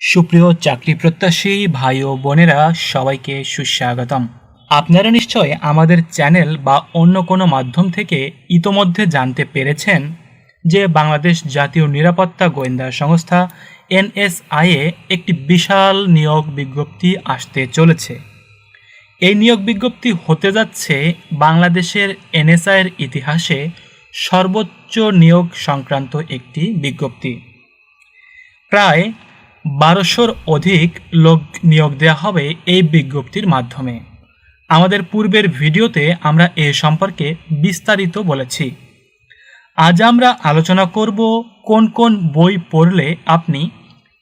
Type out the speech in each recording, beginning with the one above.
সুপ্রিয় চাকরি প্রত্যাশী ভাই ও বোনেরা, সবাইকে সুস্বাগতম। আপনারা নিশ্চয় আমাদের চ্যানেল বা অন্য কোনো মাধ্যম থেকে ইতোমধ্যে জানতে পেরেছেন যে বাংলাদেশ জাতীয় নিরাপত্তা গোয়েন্দা সংস্থা এনএসআইএ একটি বিশাল নিয়োগ বিজ্ঞপ্তি আসতে চলেছে। এই নিয়োগ বিজ্ঞপ্তি হতে যাচ্ছে বাংলাদেশের এনএসআইয়ের ইতিহাসে সর্বোচ্চ নিয়োগ সংক্রান্ত একটি বিজ্ঞপ্তি। প্রায় বারোশোর অধিক লোক নিয়োগ দেওয়া হবে এই বিজ্ঞপ্তির মাধ্যমে। আমাদের পূর্বের ভিডিওতে আমরা এ সম্পর্কে বিস্তারিত বলেছি। আজ আমরা আলোচনা করব কোন কোন বই পড়লে আপনি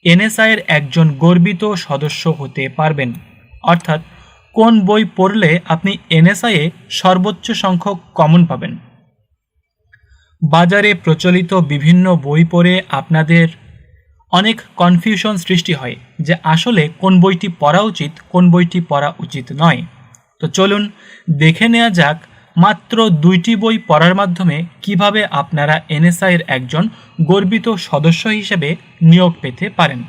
এনএসআইয়ের একজন গর্বিত সদস্য হতে পারবেন। অর্থাৎ কোন বই পড়লে আপনি এনএসআইয়ে সর্বোচ্চ সংখ্যক কমন পাবেন। বাজারে প্রচলিত বিভিন্ন বই পড়ে আপনাদের অনেক কনফিউশন সৃষ্টি হয় যে আসলে কোন বইটি পড়া উচিত, কোন বইটি পড়া উচিত নয়। তো চলুন দেখে নেওয়া যাক মাত্র দুইটি বই পড়ার মাধ্যমে কীভাবে আপনারা এনএসআইয়ের একজন গর্বিত সদস্য হিসেবে নিয়োগ পেতে পারেন।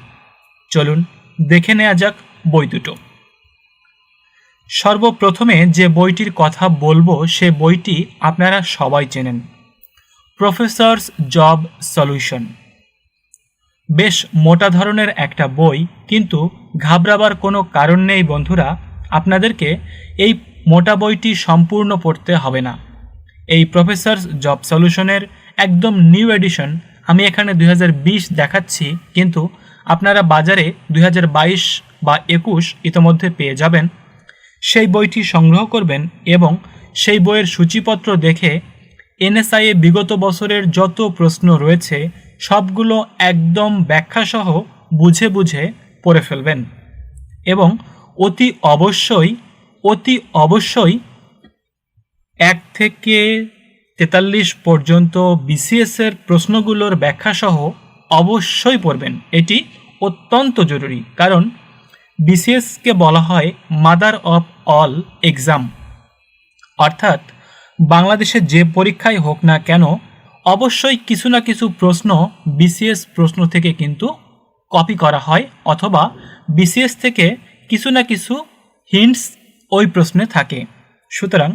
চলুন দেখে নেওয়া যাক বই দুটো। সর্বপ্রথমে যে বইটির কথা বলব, সে বইটি আপনারা সবাই চেনেন। প্রফেসরস জব সলিউশন বেশ মোটা ধরনের একটা বই, কিন্তু ঘাবড়াবার কোনো কারণ নেই বন্ধুরা, আপনাদেরকে এই মোটা বইটি সম্পূর্ণ পড়তে হবে না। এই প্রফেসরস জব সলিউশনের একদম নিউ এডিশন আমি এখানে দুই হাজার বিশ দেখাচ্ছি, কিন্তু আপনারা বাজারে দু হাজার বাইশ বা একুশ ইতোমধ্যে পেয়ে যাবেন। সেই বইটি সংগ্রহ করবেন এবং সেই বইয়ের সূচিপত্র দেখে এনএসআইএ বিগত বছরের যত প্রশ্ন রয়েছে সবগুলো একদম ব্যাখ্যাসহ বুঝে বুঝে পড়ে ফেলবেন। এবং অতি অবশ্যই অতি অবশ্যই এক থেকে তেতাল্লিশ পর্যন্ত বিসিএসের প্রশ্নগুলোর ব্যাখ্যাসহ অবশ্যই পড়বেন। এটি অত্যন্ত জরুরি, কারণ বিসিএসকে বলা হয় মাদার অফ অল এক্সাম। অর্থাৎ বাংলাদেশে যে পরীক্ষায় হোক না কেন অবশ্যই কিছু না কিছু প্রশ্ন বিসিএস প্রশ্ন থেকে কিন্তু কপি করা হয় অথবা বিসিএস থেকে কিছু না কিছু হিন্টস ওই প্রশ্নে থাকে। সুতরাং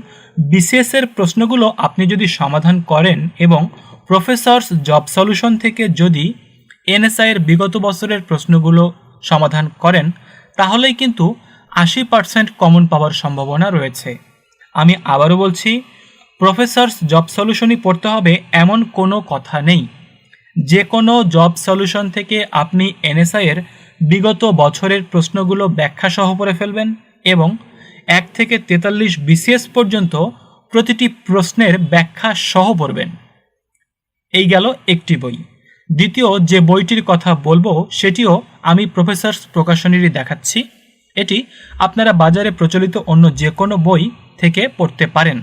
বিসিএসের প্রশ্নগুলো আপনি যদি সমাধান করেন এবং প্রফেসরস জব সলিউশন থেকে যদি এনএসআইয়ের বিগত বছরের প্রশ্নগুলো সমাধান করেন, তাহলেই কিন্তু আশি পার্সেন্ট কমন পাওয়ার সম্ভাবনা রয়েছে। আমি আবারও বলছি প্রফেসরস জব সলিউশনই পড়তে হবে এমন কোনো কথা নেই। যে কোনো জব সলিউশন থেকে আপনি এনএসআইয়ের বিগত বছরের প্রশ্নগুলো ব্যাখ্যা সহ পড়ে ফেলবেন এবং এক থেকে তেতাল্লিশ বিসিএস পর্যন্ত প্রতিটি প্রশ্নের ব্যাখ্যা সহ পড়বেন। এই গেল একটি বই। দ্বিতীয় যে বইটির কথা বলব, সেটিও আমি প্রফেসরস প্রকাশনীরই দেখাচ্ছি। এটি আপনারা বাজারে প্রচলিত অন্য যে কোনো বই থেকে পড়তে পারেন।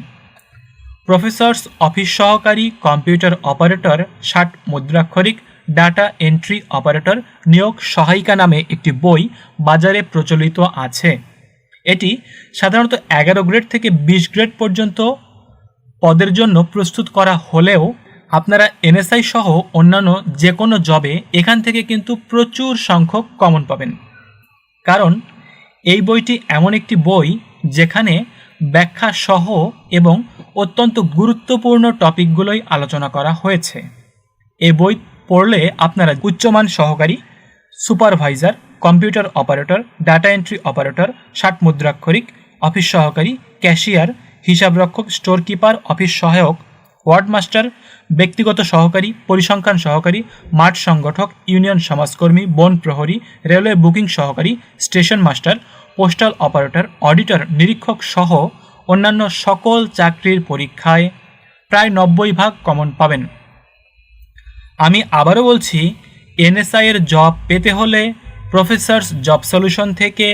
প্রফেসরস অফিস সহকারী কম্পিউটার অপারেটর, ষাট মুদ্রাক্ষরিক ডাটা এন্ট্রি অপারেটর নিয়োগ সহায়িকা নামে একটি বই বাজারে প্রচলিত আছে। এটি সাধারণত এগারো গ্রেড থেকে বিশ গ্রেড পর্যন্ত পদের জন্য প্রস্তুত করা হলেও আপনারা এনএসআই সহ অন্যান্য যে কোনো জবে এখান থেকে কিন্তু প্রচুর সংখ্যক কমন পাবেন। কারণ এই বইটি এমন একটি বই যেখানে ব্যাখ্যা সহ এবং অত্যন্ত গুরুত্বপূর্ণ টপিকগুলোই আলোচনা করা হয়েছে। এ বই পড়লে আপনারা উচ্চমান সহকারী, supervisor, computer operator, data entry operator, ষাট মুদ্রাক্ষরিক, অফিস সহকারী, ক্যাশিয়ার, হিসাবরক্ষক স্টোর কিপার অফিস সহায়ক ওয়ার্ড মাস্টার ব্যক্তিগত সহকারী, পরিসংখ্যান সহকারী, মাঠ সংগঠক, ইউনিয়ন সমাজকর্মী, বন প্রহরী, রেলওয়ে বুকিং সহকারী, station master postal operator auditor নিরীক্ষক সহ অন্যান্য সকল চাকরির পরীক্ষায় প্রায় নব্বই ভাগ কমন পাবেন। আমি আবারও বলছি এনএসআইয়ের জব পেতে হলে প্রফেসরস জব সলিউশন থেকে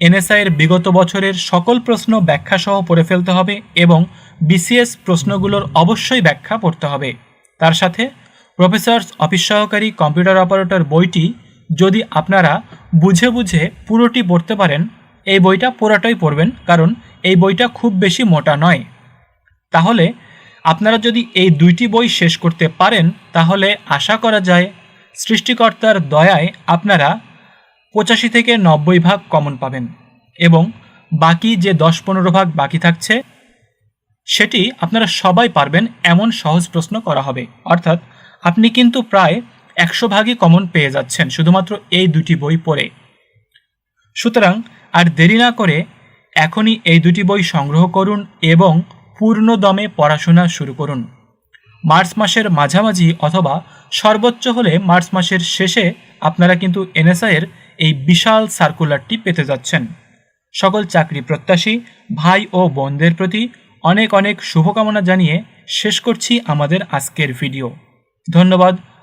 এনএসআইয়ের বিগত বছরের সকল প্রশ্ন ব্যাখ্যা সহ পড়ে ফেলতে হবে এবং বিসিএস প্রশ্নগুলোর অবশ্যই ব্যাখ্যা পড়তে হবে। তার সাথে প্রফেসরস অফিস সহকারী কম্পিউটার অপারেটর বইটি যদি আপনারা বুঝে বুঝে পুরোটি পড়তে পারেন। এই বইটা পুরোটাই পড়বেন, কারণ এই বইটা খুব বেশি মোটা নয়। তাহলে আপনারা যদি এই দুইটি বই শেষ করতে পারেন, তাহলে আশা করা যায় সৃষ্টিকর্তার দয়ায় আপনারা পঁচাশি থেকে নব্বই ভাগ কমন পাবেন এবং বাকি যে দশ পনেরো ভাগ বাকি থাকছে, সেটি আপনারা সবাই পারবেন এমন সহজ প্রশ্ন করা হবে। অর্থাৎ আপনি কিন্তু প্রায় একশো ভাগই কমন পেয়ে যাচ্ছেন, শুধুমাত্র এই দুটি বই পড়ে। সুতরাং আর দেরি না করে এখনই এই দুটি বই সংগ্রহ করুন এবং পূর্ণ দমে পড়াশোনা শুরু করুন। মার্চ মাসের মাঝামাঝি অথবা সর্বোচ্চ হলে মার্চ মাসের শেষে আপনারা কিন্তু এনএসআইয়ের এই বিশাল সার্কুলারটি পেতে যাচ্ছেন। সকল চাকরি প্রত্যাশী, ভাই ও বোনদের প্রতি অনেক অনেক শুভকামনা জানিয়ে শেষ করছি আমাদের আজকের ভিডিও। ধন্যবাদ